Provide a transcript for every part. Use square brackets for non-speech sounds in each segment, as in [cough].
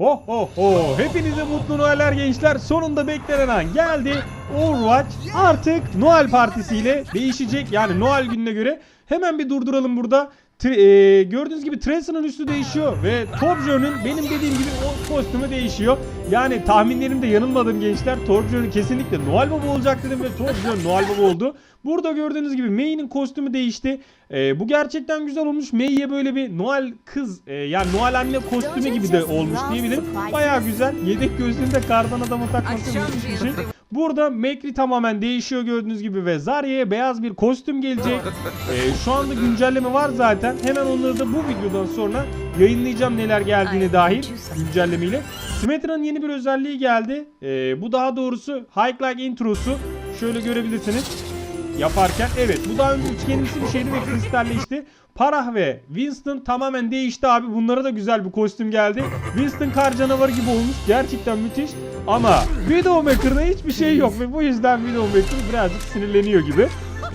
Ho ho ho. Hepinize mutlu Noeller gençler. Sonunda beklenen an geldi. Overwatch artık Noel partisiyle değişecek. Yani Noel gününe göre. Hemen bir durduralım burada. E, gördüğünüz gibi Tracer'ın üstü değişiyor ve Torbjörn'ün benim dediğim gibi o kostümü değişiyor. Yani tahminlerimde yanılmadım gençler. Torbjörn kesinlikle Noel Baba olacak dedim ve Torbjörn Noel Baba oldu. Burada gördüğünüz gibi May'nin kostümü değişti. E, bu gerçekten güzel olmuş. May'ye böyle bir Noel kız e, yani Noel anne kostümü gibi de olmuş diyebilirim. Baya güzel. Yedek gözlüğünü de kardan adama takması şey. Burada Mekri tamamen değişiyor gördüğünüz gibi ve Zarya'ya beyaz bir kostüm gelecek. [laughs] Ee, şu anda güncelleme var zaten. Hemen onları da bu videodan sonra yayınlayacağım neler geldiğini dahil güncellemeyle. Symmetra'nın yeni bir özelliği geldi. Ee, bu daha doğrusu High Like introsu. Şöyle görebilirsiniz yaparken. Evet bu daha önce üçgenimsi bir şeydi ve kristalleşti. Parah ve Winston tamamen değişti abi. Bunlara da güzel bir kostüm geldi. Winston kar canavarı gibi olmuş. Gerçekten müthiş. Ama Widowmaker'da hiçbir şey yok ve bu yüzden Widowmaker birazcık sinirleniyor gibi.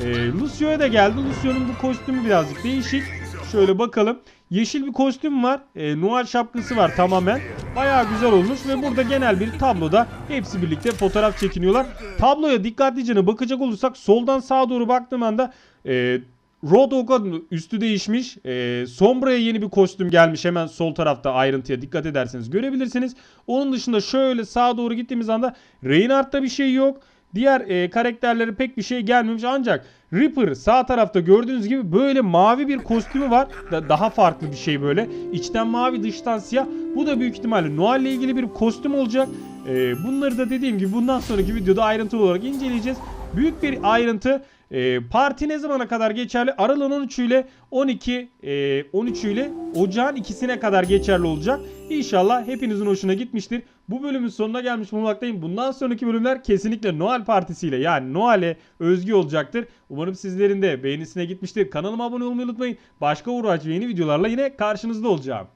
Ee, Lucio'ya da geldi. Lucio'nun bu kostümü birazcık değişik. Şöyle bakalım. Yeşil bir kostüm var. E, Noel şapkası var tamamen. Bayağı güzel olmuş ve burada genel bir tabloda hepsi birlikte fotoğraf çekiniyorlar. Tabloya dikkatlice bakacak olursak soldan sağa doğru baktığım anda e, Roadhog'a üstü değişmiş. E, Sombra'ya yeni bir kostüm gelmiş hemen sol tarafta ayrıntıya dikkat ederseniz görebilirsiniz. Onun dışında şöyle sağa doğru gittiğimiz anda Reinhardt'ta bir şey yok. Diğer e, karakterlere pek bir şey gelmemiş ancak Reaper sağ tarafta gördüğünüz gibi böyle mavi bir kostümü var. Da- daha farklı bir şey böyle. İçten mavi dıştan siyah. Bu da büyük ihtimalle Noel ile ilgili bir kostüm olacak. E, bunları da dediğim gibi bundan sonraki videoda ayrıntılı olarak inceleyeceğiz. Büyük bir ayrıntı. E, parti ne zamana kadar geçerli? Aralığın 13 ile 12 e, 13 ile ocağın ikisine kadar geçerli olacak. İnşallah hepinizin hoşuna gitmiştir. Bu bölümün sonuna gelmiş bulunmaktayım. Bundan sonraki bölümler kesinlikle Noel partisiyle yani Noel'e özgü olacaktır. Umarım sizlerin de beğenisine gitmiştir. Kanalıma abone olmayı unutmayın. Başka uğraş yeni videolarla yine karşınızda olacağım.